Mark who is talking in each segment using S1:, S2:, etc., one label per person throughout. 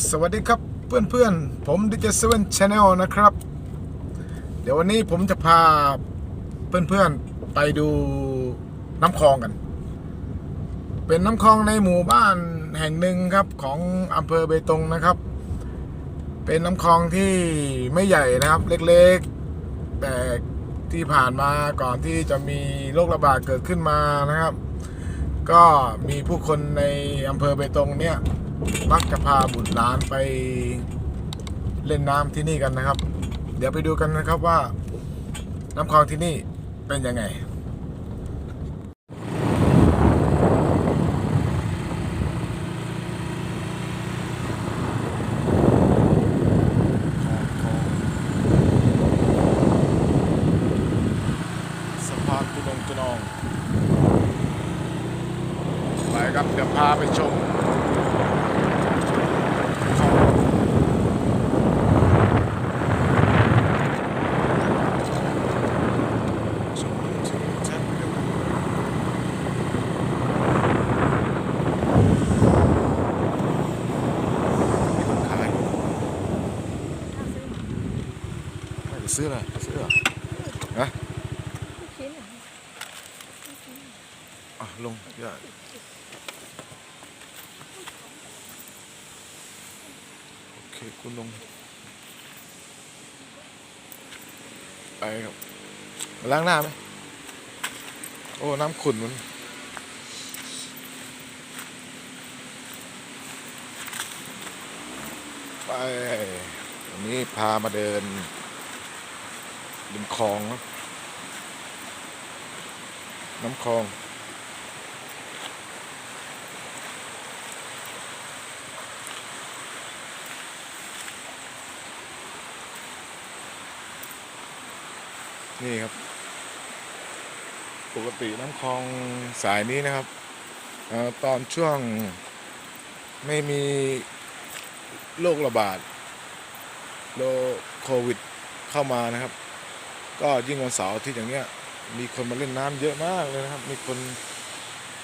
S1: สวัสดีครับเพื่อนๆ ผมดิจิเซเว่นชาแนลนะครับ เดี๋ยววันนี้ผมจะพาเพื่อนๆ ไปดูน้ำคลองกัน เป็นน้ำคลองในหมู่บ้านแห่งหนึ่งครับของอำเภอเบตงนะครับ เป็นน้ำคลองที่ไม่ใหญ่นะครับ เล็กๆ แต่ที่ผ่านมาก่อนที่จะมีโรคระบาดเกิดขึ้นมานะครับ ก็มีผู้คนในอำเภอเบตงเนี่ย มักจะพาบุตรหลานไปเล่นน้ำที่นี่กันนะครับ เดี๋ยวไปดูกันนะครับว่า น้ำคลองที่นี่เป็นยังไงสะพานตุลงตุนองไปครับเดี๋ยวพาไปชม ชมถึงชั้นเดียวกันมีคนขายไม่จะ ซื้ออะไรซื้อเหรอฮะ
S2: ชิ้นเหรอ
S1: อะลงย่าโอเคคุณลงไปครับล้างหน้าไหมโอ้ น้ำขุ่นมันไปวันนี้พามาเดิน ริมคลองน้ำคลอง นี่ครับ ปกติน้ำคลองสายนี้นะครับอตอนช่วงไม่มีโรคระบาดโรคโควิดเข้ามานะครับ ก็ยิ่งวันเสาร์ที่อย่างเงี้ยมีคนมาเล่นน้ำเยอะมากเลยนะครับ มีคน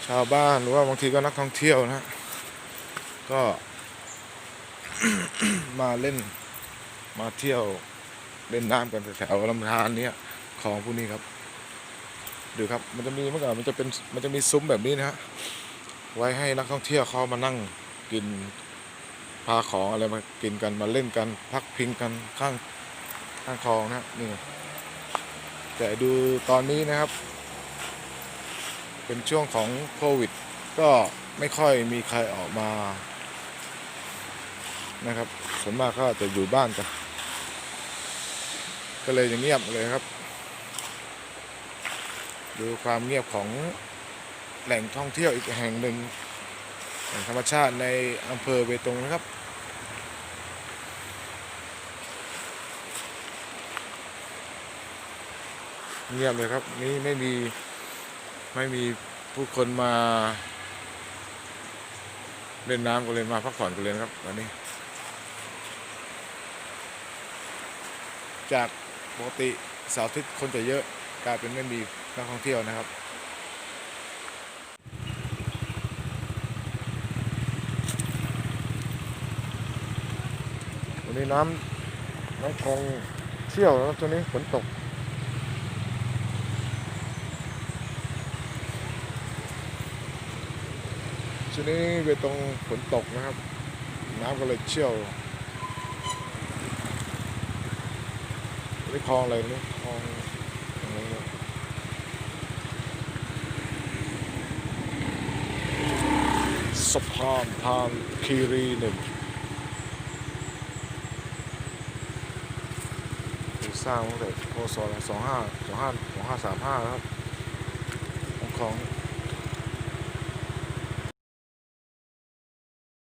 S1: ชาวบ้านหรือว่าบางทีก็นักท่องเที่ยวนะฮะก็มาเล่นมาเที่ยวเล่นน้ำกันแถวๆลำธารเนี้ยคลองพวกนี้ครับดูครับ มันจะมีเมื่อก่อนมันจะเป็นมันจะมีซุ้มแบบนี้นะฮะไว้ให้นักท่องเที่ยวเขามานั่งกินพาของอะไรมากินกันมาเล่นกัน พักพิงกันข้างข้างคลองนะฮะนี่ แต่ดูตอนนี้นะครับ เป็นช่วงของโควิด ก็ไม่ค่อยมีใครออกมานะครับส่วนมากก็จะอยู่บ้านกันก็เลยเงียบเลยครับ ดูความเงียบของแหล่งท่องเที่ยวอีกแห่งหนึ่งแห่งธรรมชาติในอำเภอเบตงนะครับ เงียบเลยครับ นี่ไม่มีไม่มีผู้คนมาเล่นน้ำกันเลยมาพักผ่อนกันเลยครับวันนี้ จากปกติเสาร์อาทิตย์คนจะเยอะกลายเป็นไม่มีนักท่องเที่ยวนะครับวันนี้น้ำน้ำคลองเชี่ยวแล้วช่วนี้ฝนตก ช่วงนี้เวตรงฝนตกนะครับ น้ำก็เลยเชี่ยวนี่คลองอะไรนี่คลองอะไรนี่ยสะพานพานคีรีหนึ่งสร้างตั้งแต่พศสองห้าสองห้าสองห้าสามห้าครับของคลอง